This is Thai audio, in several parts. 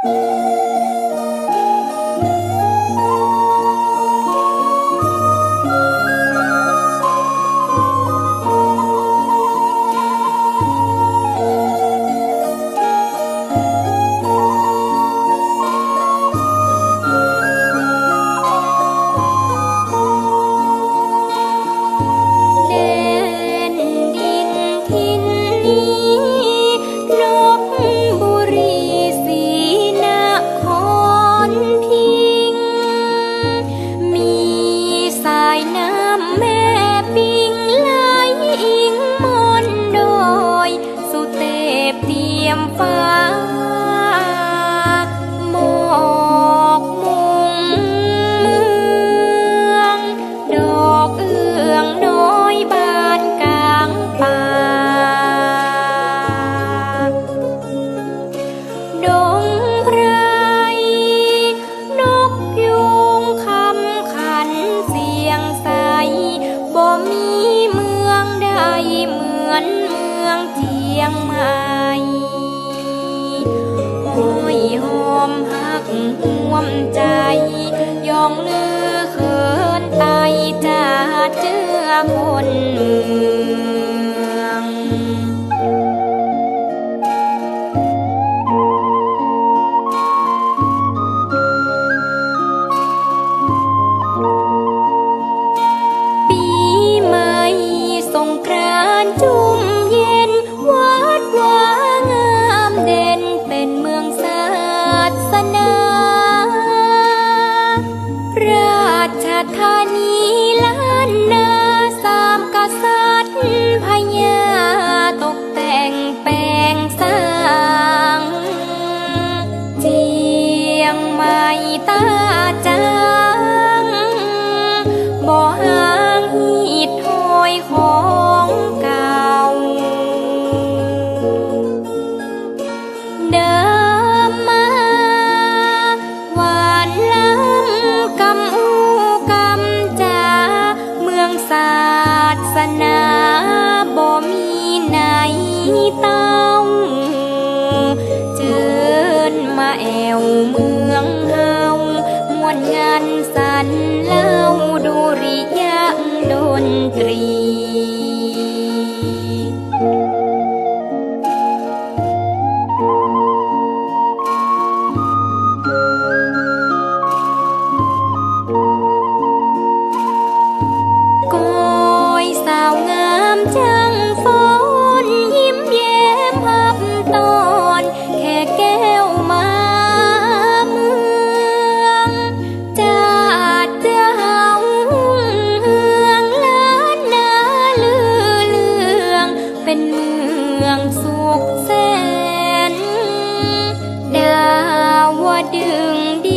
Música มใจ ยองลือเขินไอจะเจอคน ตั้มเจิญมาแอวเมืองเฮามวนงานสันเล่าดุริยางดนตรี đường đi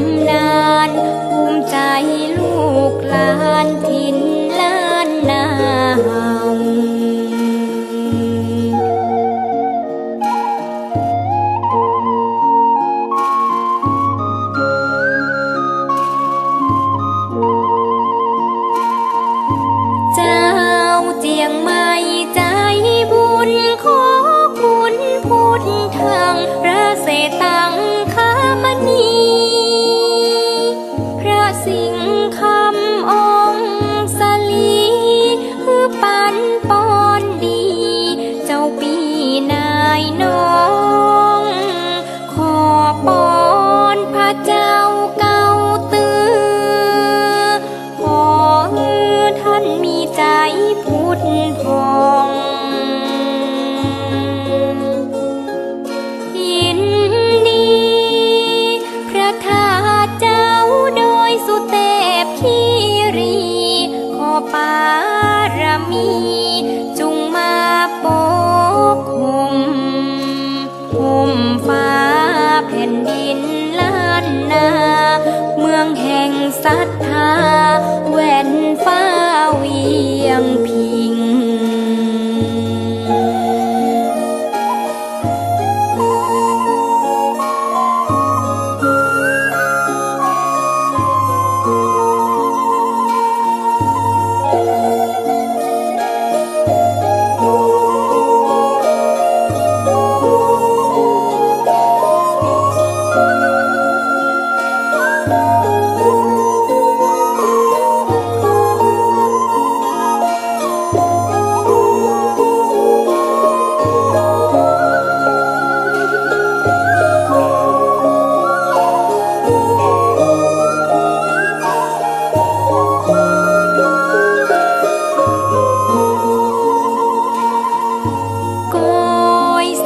ำนานภูมใจลูกหลานถิ่นล้านนา ปารมี จุงมาปกคุมคุมฟ้าแผ่นดินล้านนา เมืองแห่งศรัทธาแว่นฟ้าเวียงผี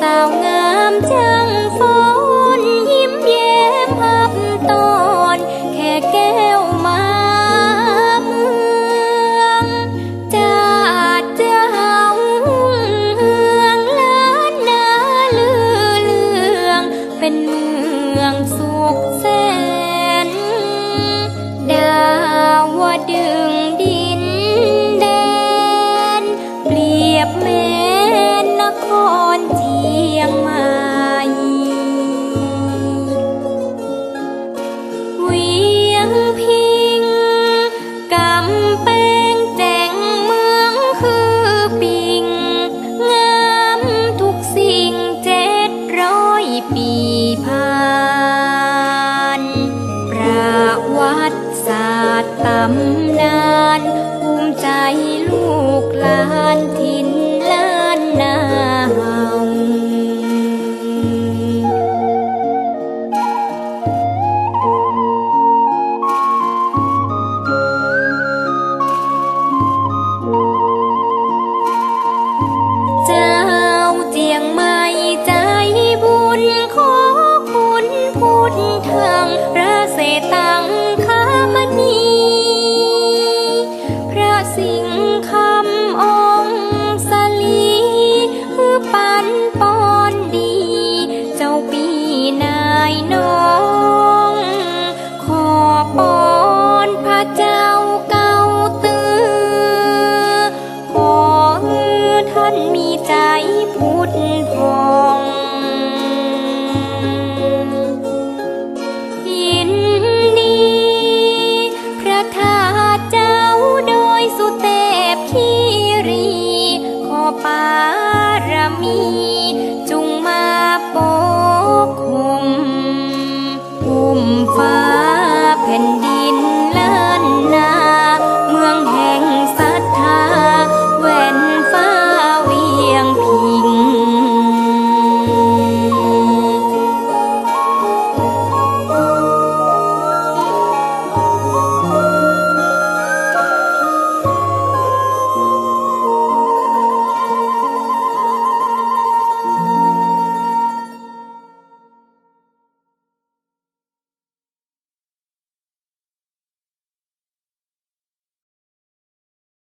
สาวงามจังฟนยิ้มแย้มอับตอนแค่แก้าเมืองจาเจ้าเมืองลนนาเลือง เป็นเมืองสุขแสน ดาวดึานประวัติศาสตร์ตำ